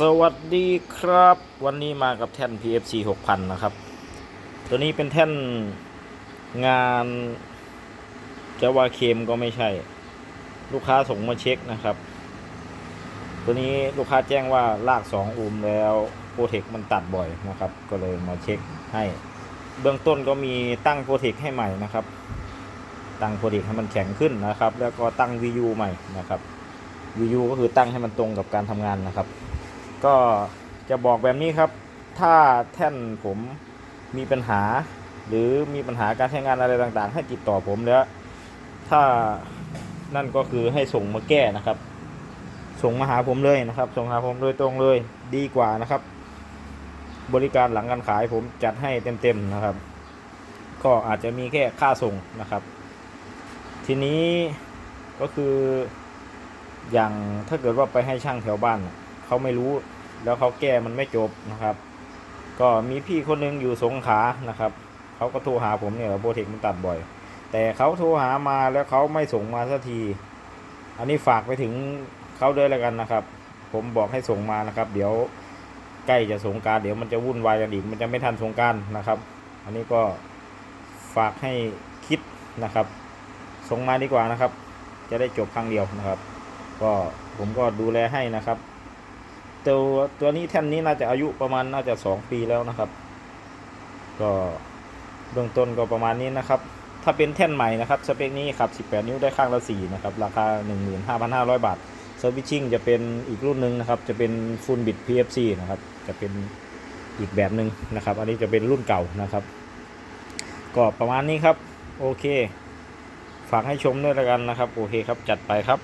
สวัสดีครับ วันนี้มากับแท่น PFC 6000 นะครับ ตัวนี้เป็นแท่นงานจะว่าเคมก็ไม่ใช่ ลูกค้าส่งมาเช็คนะครับ ตัวนี้ลูกค้าแจ้งว่าลาก 2 อูมแล้วโปรเทคมันตัดบ่อยนะครับ ก็เลยมาเช็คให้ เบื้องต้นก็มีตั้งโปรเทคให้ใหม่นะครับ ตั้งโปรเทคให้มันแข็งขึ้นนะครับ แล้วก็ตั้ง VU ใหม่นะครับ VU ก็คือตั้งให้มันตรงกับการทำงานนะครับ ก็จะบอกแบบนี้ครับ ถ้าแท่นผมมีปัญหา หรือมีปัญหาการใช้งานอะไรต่างๆ ให้ติดต่อผมแล้ว ถ้านั่นก็คือให้ส่งมาแก้นะครับ ส่งมาหาผมเลยนะครับ ส่งหาผมโดยตรงเลยดีกว่านะครับ บริการหลังการขายผมจัดให้เต็มๆนะครับ ก็อาจจะมีแค่ค่าส่งนะครับ ทีนี้ก็คืออย่างถ้าเกิดว่าไปให้ช่างแถวบ้านนะ เขาไม่รู้ แล้วเขาแก้มันไม่จบนะครับ ก็มีพี่คนหนึงอยู่สงขานะครับเขาก็โทรหาผมเนี่ยโบเทคมันตัดบ่อย แต่เขาโทรหามาแล้วเขาไม่ส่งมาสักที อันนี้ฝากไปถึงเขาด้วยแล้วกันนะครับ ผมบอกให้ส่งมานะครับ เดี๋ยวใกล้จะสงการเดี๋ยวมันจะวุ่นวายกันอีกมันจะไม่ทันสงการนะครับ อันนี้ก็ฝากให้คิดนะครับส่งมาดีกว่านะครับ จะได้จบครั้งเดียวนะครับ ก็ผมก็ดูแลให้นะครับ ตัวตัวนี้แท่นนี้น่าจะอายุประมาณน่าจะสองปีแล้วนะครับ ก็เบื้องต้นก็ประมาณนี้นะครับ ถ้าเป็นแท่นใหม่นะครับสเปคนี้ขับ 18 นิ้วได้ข้างละ4นะครับราคา 15,500 บาทเซอร์วิสชิ่งจะเป็นอีกรุ่นหนึ่งนะครับ จะเป็นฟูลบิด PFC นะครับ จะเป็นอีกแบบหนึ่งนะครับ อันนี้จะเป็นรุ่นเก่านะครับ ก็ประมาณนี้ครับ โอเค ฝากให้ชมด้วยล้วกันนะครับ โอเคครับ จัดไปครับ